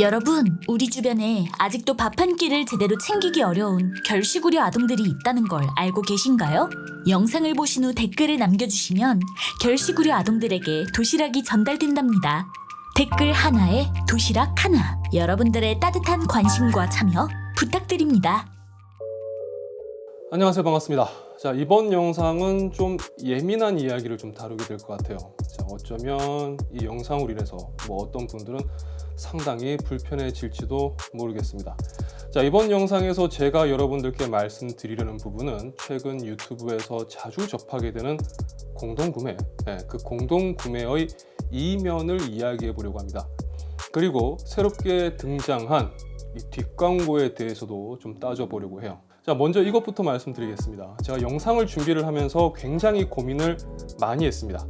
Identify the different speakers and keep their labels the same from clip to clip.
Speaker 1: 여러분, 우리 주변에 아직도 밥 한 끼를 제대로 챙기기 어려운 결식우려 아동들이 있다는 걸 알고 계신가요? 영상을 보신 후 댓글을 남겨주시면 결식우려 아동들에게 도시락이 전달된답니다. 댓글 하나에 도시락 하나. 여러분들의 따뜻한 관심과 참여 부탁드립니다.
Speaker 2: 안녕하세요 반갑습니다 자 이번 영상은 좀 예민한 이야기를 좀 다루게 될 것 같아요 자 어쩌면 이 영상으로 인해서 뭐 어떤 분들은 상당히 불편해질지도 모르겠습니다 자 이번 영상에서 제가 여러분들께 말씀드리려는 부분은 최근 유튜브에서 자주 접하게 되는 공동구매 네, 그 공동구매의 이면을 이야기해 보려고 합니다 그리고 새롭게 등장한 이 뒷광고에 대해서도 좀 따져보려고 해요 자, 먼저 이것부터 말씀드리겠습니다. 제가 영상을 준비를 하면서 굉장히 고민을 많이 했습니다.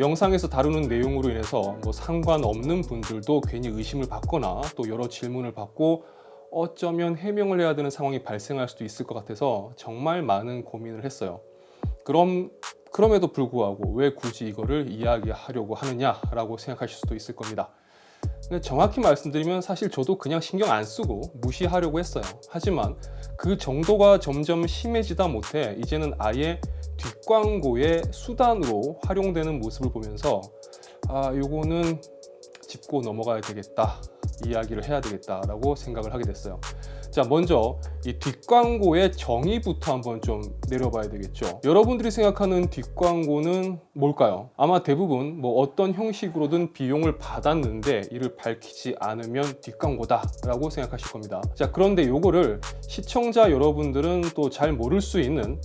Speaker 2: 영상에서 다루는 내용으로 인해서 뭐 상관없는 분들도 괜히 의심을 받거나 또 여러 질문을 받고 어쩌면 해명을 해야 되는 상황이 발생할 수도 있을 것 같아서 정말 많은 고민을 했어요. 그럼 그럼에도 불구하고 왜 굳이 이거를 이야기하려고 하느냐라고 생각하실 수도 있을 겁니다. 근데 정확히 말씀드리면 사실 저도 그냥 신경 안 쓰고 무시하려고 했어요. 하지만 그 정도가 점점 심해지다 못해 이제는 아예 뒷광고의 수단으로 활용되는 모습을 보면서 아, 요거는 짚고 넘어가야 되겠다. 이야기를 해야 되겠다라고 생각을 하게 됐어요. 자, 먼저 이 뒷광고의 정의부터 한번 좀 내려봐야 되겠죠. 여러분들이 생각하는 뒷광고는 뭘까요? 아마 대부분 뭐 어떤 형식으로든 비용을 받았는데 이를 밝히지 않으면 뒷광고다 라고 생각하실 겁니다. 자, 그런데 요거를 시청자 여러분들은 또 잘 모를 수 있는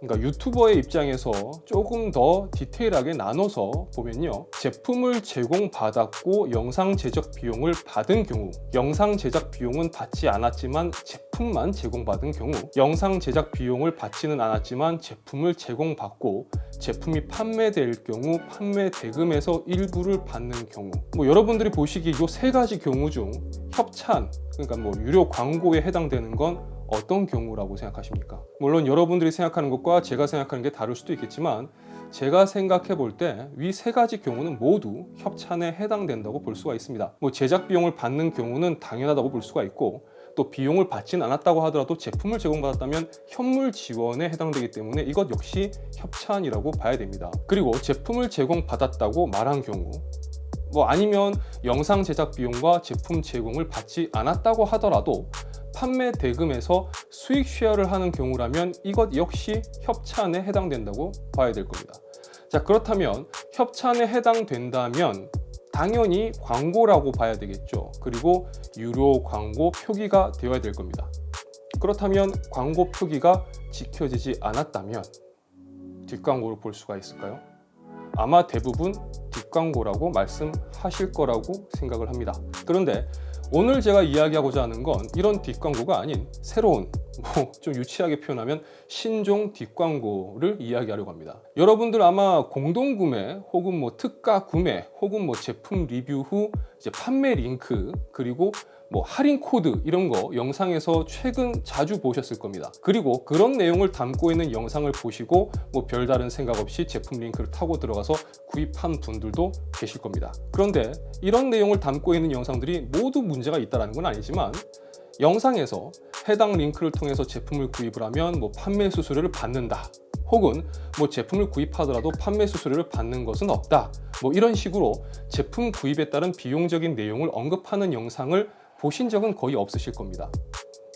Speaker 2: 그러니까 유튜버의 입장에서 조금 더 디테일하게 나눠서 보면요. 제품을 제공받았고 영상 제작 비용을 받은 경우, 영상 제작 비용은 받지 않았지만 제품만 제공받은 경우, 영상 제작 비용을 받지는 않았지만 제품을 제공받고 제품이 판매될 경우 판매 대금에서 일부를 받는 경우. 뭐 여러분들이 보시기 이 세 가지 경우 중 협찬, 그러니까 뭐 유료 광고에 해당되는 건 어떤 경우라고 생각하십니까? 물론 여러분들이 생각하는 것과 제가 생각하는 게 다를 수도 있겠지만 제가 생각해 볼 때 위 세 가지 경우는 모두 협찬에 해당된다고 볼 수가 있습니다. 뭐 제작 비용을 받는 경우는 당연하다고 볼 수가 있고 또 비용을 받진 않았다고 하더라도 제품을 제공받았다면 현물 지원에 해당되기 때문에 이것 역시 협찬이라고 봐야 됩니다. 그리고 제품을 제공받았다고 말한 경우 뭐 아니면 영상 제작 비용과 제품 제공을 받지 않았다고 하더라도 판매 대금에서 수익 쉐어를 하는 경우라면 이것 역시 협찬에 해당된다고 봐야 될 겁니다. 자, 그렇다면 협찬에 해당된다면 당연히 광고라고 봐야 되겠죠. 그리고 유료 광고 표기가 되어야 될 겁니다. 그렇다면 광고 표기가 지켜지지 않았다면 뒷광고를 볼 수가 있을까요? 아마 대부분 뒷광고라고 말씀하실 거라고 생각을 합니다. 그런데 오늘 제가 이야기하고자 하는 건 이런 뒷광고가 아닌 새로운 뭐 좀 유치하게 표현하면 신종 뒷광고를 이야기하려고 합니다. 여러분들 아마 공동 구매 혹은 뭐 특가 구매 혹은 뭐 제품 리뷰 후 이제 판매 링크 그리고 뭐 할인 코드 이런 거 영상에서 최근 자주 보셨을 겁니다. 그리고 그런 내용을 담고 있는 영상을 보시고 뭐 별다른 생각 없이 제품 링크를 타고 들어가서 구입한 분들도 계실 겁니다. 그런데 이런 내용을 담고 있는 영상들이 모두 문제가 있다는 건 아니지만 영상에서 해당 링크를 통해서 제품을 구입을 하면 뭐 판매 수수료를 받는다. 혹은 뭐 제품을 구입하더라도 판매 수수료를 받는 것은 없다. 뭐 이런 식으로 제품 구입에 따른 비용적인 내용을 언급하는 영상을 보신 적은 거의 없으실 겁니다.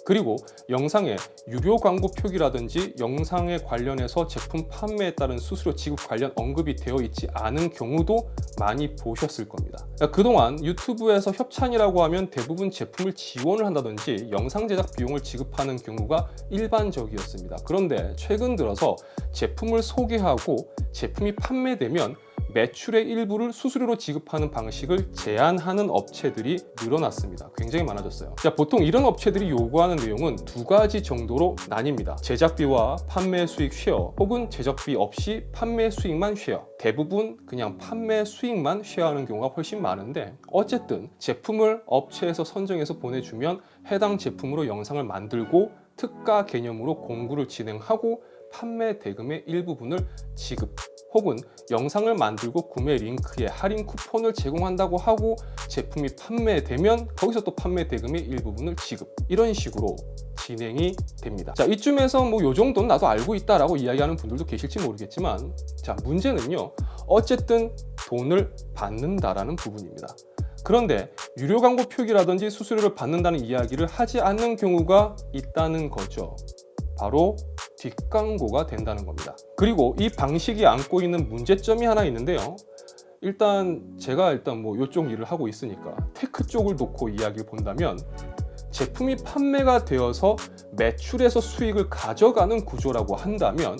Speaker 2: 그리고 영상에 유료 광고 표기라든지 영상에 관련해서 제품 판매에 따른 수수료 지급 관련 언급이 되어 있지 않은 경우도 많이 보셨을 겁니다. 그동안 유튜브에서 협찬이라고 하면 대부분 제품을 지원을 한다든지 영상 제작 비용을 지급하는 경우가 일반적이었습니다. 그런데 최근 들어서 제품을 소개하고 제품이 판매되면 매출의 일부를 수수료로 지급하는 방식을 제한하는 업체들이 늘어났습니다. 굉장히 많아졌어요. 자, 보통 이런 업체들이 요구하는 내용은 두 가지 정도로 나뉩니다. 제작비와 판매 수익 쉐어 혹은 제작비 없이 판매 수익만 쉐어. 대부분 그냥 판매 수익만 쉐어하는 경우가 훨씬 많은데 어쨌든 제품을 업체에서 선정해서 보내주면 해당 제품으로 영상을 만들고 특가 개념으로 공구를 진행하고 판매 대금의 일부분을 지급 혹은 영상을 만들고 구매 링크에 할인 쿠폰을 제공한다고 하고 제품이 판매되면 거기서 또 판매 대금의 일부분을 지급 이런 식으로 진행이 됩니다. 자 이쯤에서 뭐 요 정도는 나도 알고 있다라고 이야기하는 분들도 계실지 모르겠지만 자 문제는요 어쨌든 돈을 받는다라는 부분입니다. 그런데 유료 광고 표기라든지 수수료를 받는다는 이야기를 하지 않는 경우가 있다는 거죠. 바로 뒷광고가 된다는 겁니다. 그리고 이 방식이 안고 있는 문제점이 하나 있는데요. 일단 제가 일단 뭐 이쪽 일을 하고 있으니까 테크 쪽을 놓고 이야기를 본다면 제품이 판매가 되어서 매출에서 수익을 가져가는 구조라고 한다면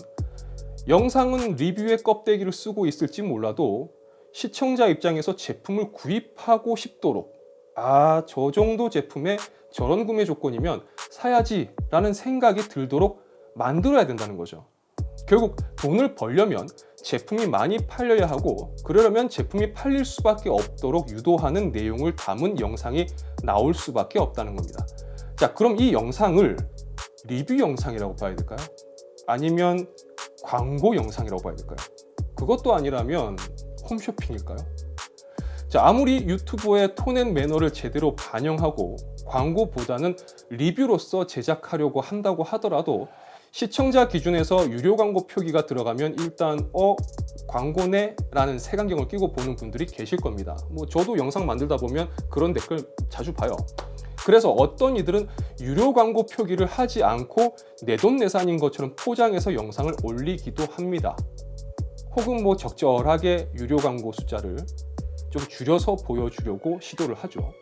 Speaker 2: 영상은 리뷰의 껍데기를 쓰고 있을지 몰라도 시청자 입장에서 제품을 구입하고 싶도록 아, 저 정도 제품에 저런 구매 조건이면 사야지 라는 생각이 들도록 만들어야 된다는 거죠. 결국 돈을 벌려면 제품이 많이 팔려야 하고 그러려면 제품이 팔릴 수밖에 없도록 유도하는 내용을 담은 영상이 나올 수밖에 없다는 겁니다. 자, 그럼 이 영상을 리뷰 영상이라고 봐야 될까요? 아니면 광고 영상이라고 봐야 될까요? 그것도 아니라면 홈쇼핑일까요? 자, 아무리 유튜브의 톤앤 매너를 제대로 반영하고 광고보다는 리뷰로서 제작하려고 한다고 하더라도 시청자 기준에서 유료 광고 표기가 들어가면 일단 어 광고네 라는 색안경을 끼고 보는 분들이 계실 겁니다. 뭐 저도 영상 만들다 보면 그런 댓글 자주 봐요. 그래서 어떤 이들은 유료 광고 표기를 하지 않고 내돈내산인 것처럼 포장해서 영상을 올리기도 합니다. 혹은 뭐 적절하게 유료 광고 숫자를 좀 줄여서 보여주려고 시도를 하죠.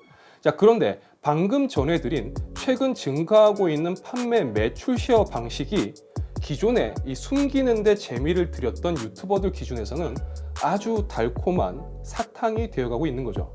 Speaker 2: 자, 그런데 방금 전해드린 최근 증가하고 있는 판매 매출 쉐어 방식이 기존에 이 숨기는데 재미를 들였던 유튜버들 기준에서는 아주 달콤한 사탕이 되어가고 있는 거죠.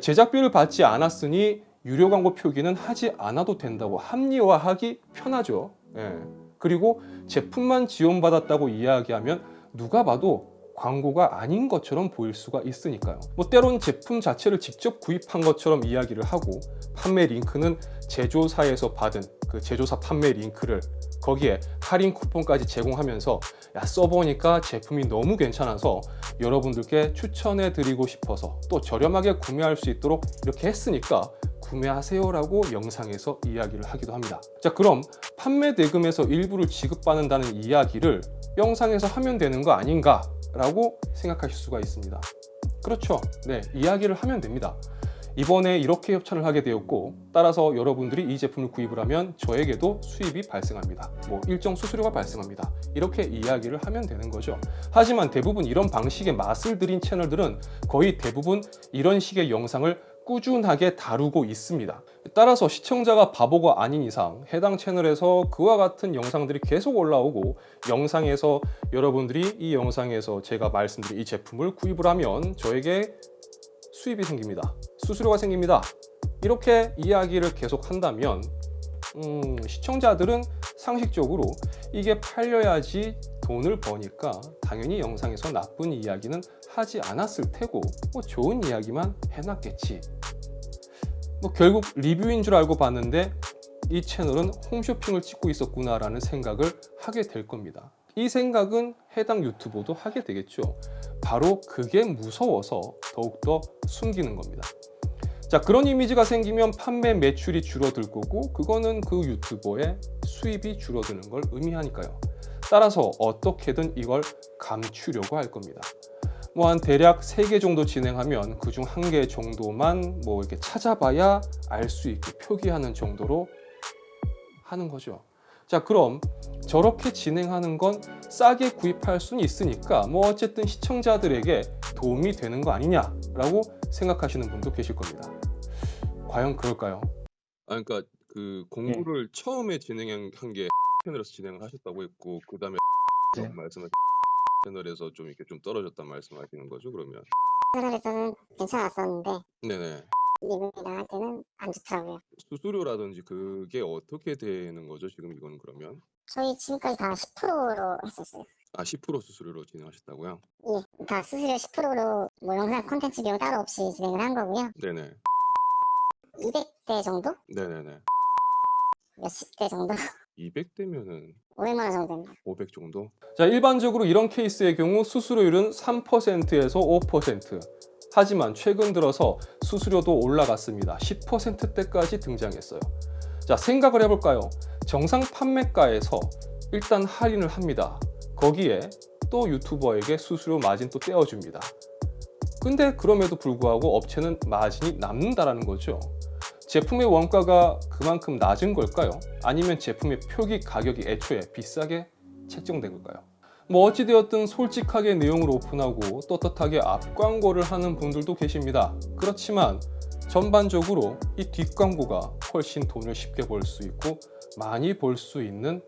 Speaker 2: 제작비를 받지 않았으니 유료 광고 표기는 하지 않아도 된다고 합리화하기 편하죠. 예. 그리고 제품만 지원받았다고 이야기하면 누가 봐도 광고가 아닌 것처럼 보일 수가 있으니까요. 뭐 때론 제품 자체를 직접 구입한 것처럼 이야기를 하고 판매 링크는 제조사에서 받은 그 제조사 판매 링크를 거기에 할인 쿠폰까지 제공하면서 야 써보니까 제품이 너무 괜찮아서 여러분들께 추천해 드리고 싶어서 또 저렴하게 구매할 수 있도록 이렇게 했으니까 구매하세요라고 영상에서 이야기를 하기도 합니다. 자, 그럼 판매 대금에서 일부를 지급받는다는 이야기를 영상에서 하면 되는 거 아닌가 라고 생각하실 수가 있습니다. 그렇죠. 네, 이야기를 하면 됩니다. 이번에 이렇게 협찬을 하게 되었고 따라서 여러분들이 이 제품을 구입을 하면 저에게도 수입이 발생합니다. 뭐 일정 수수료가 발생합니다. 이렇게 이야기를 하면 되는 거죠. 하지만 대부분 이런 방식의 맛을 들인 채널들은 거의 대부분 이런 식의 영상을 꾸준하게 다루고 있습니다. 따라서 시청자가 바보가 아닌 이상 해당 채널에서 그와 같은 영상들이 계속 올라오고 영상에서 여러분들이 이 영상에서 제가 말씀드린 이 제품을 구입을 하면 저에게 수입이 생깁니다. 수수료가 생깁니다. 이렇게 이야기를 계속 한다면 음, 시청자들은 상식적으로 이게 팔려야지 돈을 버니까 당연히 영상에서 나쁜 이야기는 하지 않았을 테고 뭐 좋은 이야기만 해놨겠지. 뭐 결국 리뷰인 줄 알고 봤는데 이 채널은 홈쇼핑을 찍고 있었구나 라는 생각을 하게 될 겁니다. 이 생각은 해당 유튜버도 하게 되겠죠. 바로 그게 무서워서 더욱더 숨기는 겁니다. 자, 그런 이미지가 생기면 판매 매출이 줄어들 거고, 그거는 그 유튜버의 수입이 줄어드는 걸 의미하니까요. 따라서 어떻게든 이걸 감추려고 할 겁니다. 뭐 한 대략 3개 정도 진행하면 그중 한 개 정도만 뭐 이렇게 찾아봐야 알 수 있게 표기하는 정도로 하는 거죠. 자, 그럼 저렇게 진행하는 건 싸게 구입할 수는 있으니까 뭐 어쨌든 시청자들에게 도움이 되는 거 아니냐라고 생각하시는 분도 계실 겁니다. 과연 그럴까요?
Speaker 3: 아 그러니까 그 공부를 처음에 진행한 게 채널에서 진행을 하셨다고 했고 그 다음에
Speaker 4: 네.
Speaker 3: 말씀을 채널에서 좀 이렇게 좀 떨어졌단 말씀하시는 거죠 그러면
Speaker 4: 채널에서는 괜찮았었는데
Speaker 3: 네네
Speaker 4: 나갈 때는 안 좋더라고요.
Speaker 3: 수수료라든지 그게 어떻게 되는 거죠 지금 이거는 그러면
Speaker 4: 저희 지금까지 다 10%로 했었어요.
Speaker 3: 아 10% 수수료로 진행하셨다고요
Speaker 4: 예, 다 수수료 10%로 뭐 영상 콘텐츠 비용 따로 없이 진행을 한 거고요.
Speaker 3: 네네
Speaker 4: 200대 정도?
Speaker 3: 네네네
Speaker 4: 몇십 대 정도?
Speaker 3: 200대면은
Speaker 4: 500만 원 정도 됩니다.
Speaker 3: 500 정도?
Speaker 2: 자, 일반적으로 이런 케이스의 경우 수수료율은 3%에서 5%. 하지만 최근 들어서 수수료도 올라갔습니다. 10%대까지 등장했어요. 자, 생각을 해볼까요? 정상 판매가에서 일단 할인을 합니다. 거기에 또 유튜버에게 수수료 마진 또 떼어줍니다. 근데 그럼에도 불구하고 업체는 마진이 남는다라는 거죠. 제품의 원가가 그만큼 낮은 걸까요? 아니면 제품의 표기 가격이 애초에 비싸게 책정된 걸까요? 뭐 어찌되었든 솔직하게 내용을 오픈하고 떳떳하게 앞 광고를 하는 분들도 계십니다. 그렇지만 전반적으로 이 뒷광고가 훨씬 돈을 쉽게 벌 수 있고 많이 벌 수 있는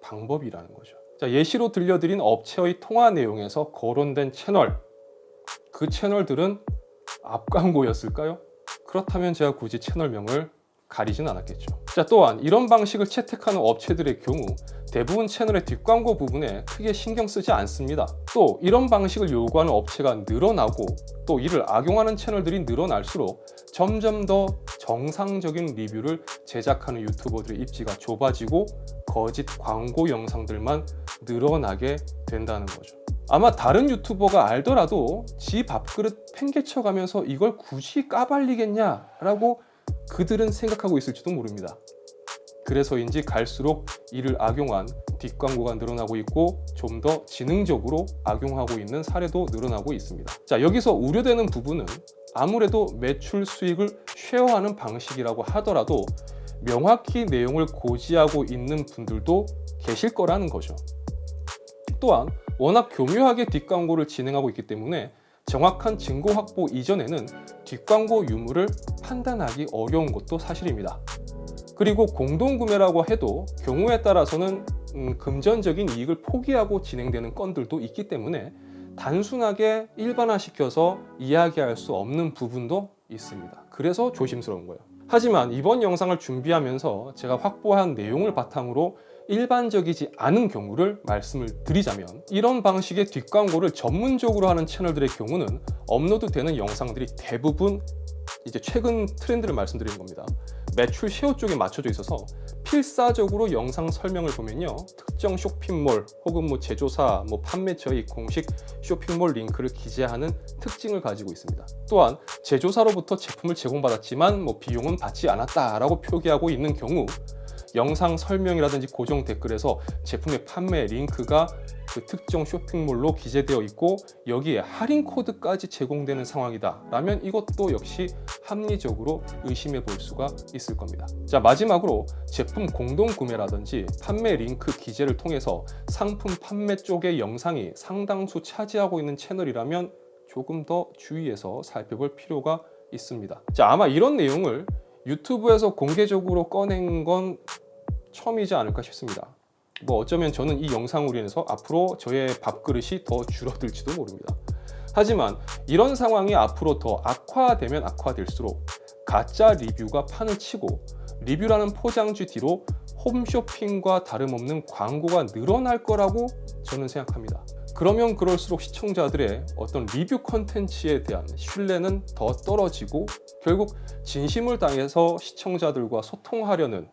Speaker 2: 방법이라는 거죠. 자, 예시로 들려드린 업체의 통화 내용에서 거론된 채널, 그 채널들은 앞 광고였을까요? 그렇다면 제가 굳이 채널명을 가리진 않았겠죠. 자, 또한 이런 방식을 채택하는 업체들의 경우 대부분 채널의 뒷광고 부분에 크게 신경 쓰지 않습니다. 또 이런 방식을 요구하는 업체가 늘어나고 또 이를 악용하는 채널들이 늘어날수록 점점 더 정상적인 리뷰를 제작하는 유튜버들의 입지가 좁아지고 거짓 광고 영상들만 늘어나게 된다는 거죠. 아마 다른 유튜버가 알더라도 지 밥그릇 팽개쳐가면서 이걸 굳이 까발리겠냐라고 그들은 생각하고 있을지도 모릅니다. 그래서인지 갈수록 이를 악용한 뒷광고가 늘어나고 있고 좀 더 지능적으로 악용하고 있는 사례도 늘어나고 있습니다. 자, 여기서 우려되는 부분은 아무래도 매출 수익을 쉐어하는 방식이라고 하더라도 명확히 내용을 고지하고 있는 분들도 계실 거라는 거죠. 또한 워낙 교묘하게 뒷광고를 진행하고 있기 때문에 정확한 증거 확보 이전에는 뒷광고 유무를 판단하기 어려운 것도 사실입니다. 그리고 공동구매라고 해도 경우에 따라서는 음, 금전적인 이익을 포기하고 진행되는 건들도 있기 때문에 단순하게 일반화시켜서 이야기할 수 없는 부분도 있습니다. 그래서 조심스러운 거예요. 하지만 이번 영상을 준비하면서 제가 확보한 내용을 바탕으로 일반적이지 않은 경우를 말씀을 드리자면 이런 방식의 뒷광고를 전문적으로 하는 채널들의 경우는 업로드되는 영상들이 대부분 이제 최근 트렌드를 말씀드리는 겁니다. 매출 쉐어 쪽에 맞춰져 있어서 필사적으로 영상 설명을 보면요. 특정 쇼핑몰 혹은 뭐 제조사, 뭐 판매처의 공식 쇼핑몰 링크를 기재하는 특징을 가지고 있습니다. 또한 제조사로부터 제품을 제공받았지만 뭐 비용은 받지 않았다라고 표기하고 있는 경우 영상 설명이라든지 고정 댓글에서 제품의 판매 링크가 그 특정 쇼핑몰로 기재되어 있고 여기에 할인 코드까지 제공되는 상황이다. 라면 이것도 역시 합리적으로 의심해 볼 수가 있을 겁니다. 자 마지막으로 제품 공동 구매라든지 판매 링크 기재를 통해서 상품 판매 쪽의 영상이 상당수 차지하고 있는 채널이라면 조금 더 주의해서 살펴볼 필요가 있습니다. 자 아마 이런 내용을 유튜브에서 공개적으로 꺼낸 건 처음이지 않을까 싶습니다 뭐 어쩌면 저는 이 영상으로 인해서 앞으로 저의 밥그릇이 더 줄어들지도 모릅니다. 하지만 이런 상황이 앞으로 더 악화되면 악화될수록 가짜 리뷰가 판을 치고 리뷰라는 포장지 뒤로 홈쇼핑과 다름없는 광고가 늘어날 거라고 저는 생각합니다. 그러면 그럴수록 시청자들의 어떤 리뷰 컨텐츠에 대한 신뢰는 더 떨어지고 결국 진심을 다해서 시청자들과 소통하려는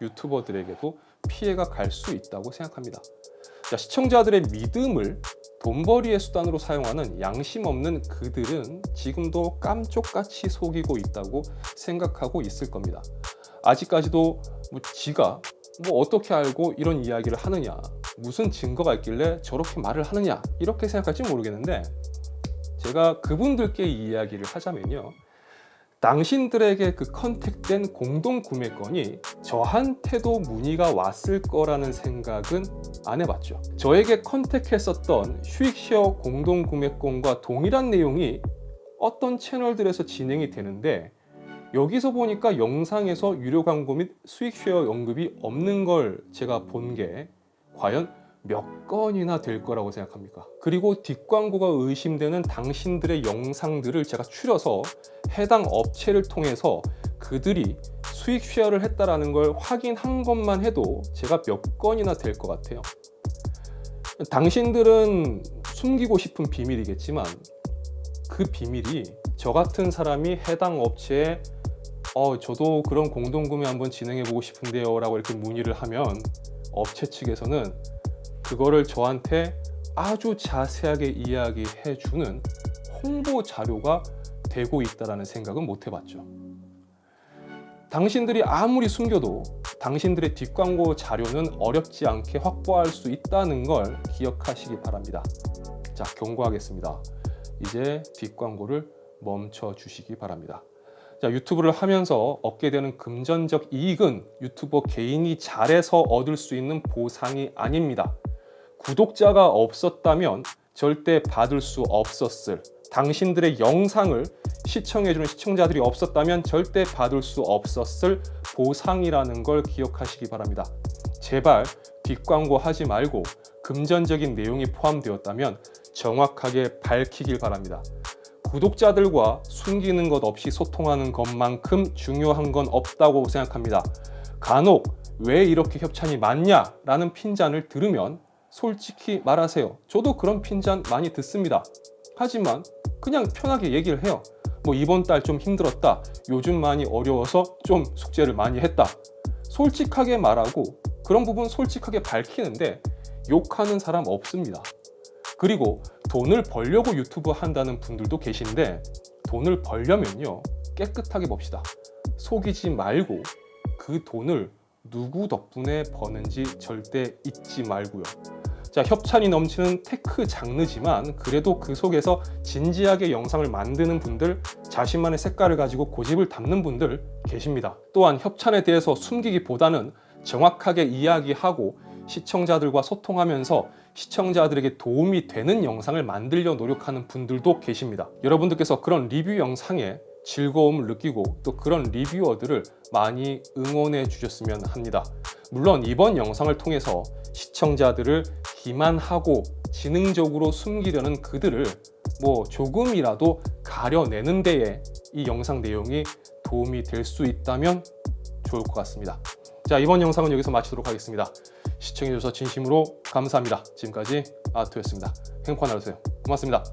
Speaker 2: 유튜버들에게도 피해가 갈 수 있다고 생각합니다. 자, 시청자들의 믿음을 돈벌이의 수단으로 사용하는 양심 없는 그들은 지금도 깜쪽같이 속이고 있다고 생각하고 있을 겁니다. 아직까지도 뭐 지가 뭐 어떻게 알고 이런 이야기를 하느냐, 무슨 증거가 있길래 저렇게 말을 하느냐 이렇게 생각할지 모르겠는데 제가 그분들께 이 이야기를 하자면요. 당신들에게 그 컨택된 공동 구매건이 저한테도 문의가 왔을 거라는 생각은 안 해봤죠. 저에게 컨택했었던 수익쉐어 공동 구매건과 동일한 내용이 어떤 채널들에서 진행이 되는데 여기서 보니까 영상에서 유료 광고 및 수익 쉐어 언급이 없는 걸 제가 본 게 과연 몇 건이나 될 거라고 생각합니까? 그리고 뒷광고가 의심되는 당신들의 영상들을 제가 추려서 해당 업체를 통해서 그들이 수익 쉐어를 했다라는 걸 확인한 것만 해도 제가 몇 건이나 될 것 같아요. 당신들은 숨기고 싶은 비밀이겠지만 그 비밀이 저 같은 사람이 해당 업체에 어, 저도 그런 공동구매 한번 진행해 보고 싶은데요 라고 이렇게 문의를 하면 업체 측에서는 그거를 저한테 아주 자세하게 이야기해 주는 홍보 자료가 되고 있다라는 생각은 못 해봤죠. 당신들이 아무리 숨겨도 당신들의 뒷광고 자료는 어렵지 않게 확보할 수 있다는 걸 기억하시기 바랍니다. 자, 경고하겠습니다. 이제 뒷광고를 멈춰 주시기 바랍니다. 자, 유튜브를 하면서 얻게 되는 금전적 이익은 유튜버 개인이 잘해서 얻을 수 있는 보상이 아닙니다. 구독자가 없었다면 절대 받을 수 없었을 당신들의 영상을 시청해주는 시청자들이 없었다면 절대 받을 수 없었을 보상이라는 걸 기억하시기 바랍니다. 제발 뒷광고 하지 말고 금전적인 내용이 포함되었다면 정확하게 밝히길 바랍니다. 구독자들과 숨기는 것 없이 소통하는 것만큼 중요한 건 없다고 생각합니다. 간혹 왜 이렇게 협찬이 많냐라는 핀잔을 들으면 솔직히 말하세요. 저도 그런 핀잔 많이 듣습니다. 하지만 그냥 편하게 얘기를 해요. 뭐 이번 달 좀 힘들었다. 요즘 많이 어려워서 좀 숙제를 많이 했다. 솔직하게 말하고 그런 부분 솔직하게 밝히는데 욕하는 사람 없습니다. 그리고 돈을 벌려고 유튜브 한다는 분들도 계신데 돈을 벌려면요 깨끗하게 봅시다. 속이지 말고 그 돈을 누구 덕분에 버는지 절대 잊지 말고요. 자, 협찬이 넘치는 테크 장르지만 그래도 그 속에서 진지하게 영상을 만드는 분들, 자신만의 색깔을 가지고 고집을 담는 분들 계십니다. 또한 협찬에 대해서 숨기기보다는 정확하게 이야기하고 시청자들과 소통하면서 시청자들에게 도움이 되는 영상을 만들려 노력하는 분들도 계십니다. 여러분들께서 그런 리뷰 영상에 즐거움을 느끼고 또 그런 리뷰어들을 많이 응원해 주셨으면 합니다. 물론 이번 영상을 통해서 시청자들을 기만하고 지능적으로 숨기려는 그들을 뭐 조금이라도 가려내는 데에 이 영상 내용이 도움이 될 수 있다면 좋을 것 같습니다. 자, 이번 영상은 여기서 마치도록 하겠습니다. 시청해주셔서 진심으로 감사합니다. 지금까지 아토였습니다. 행복한 하루 되세요. 고맙습니다.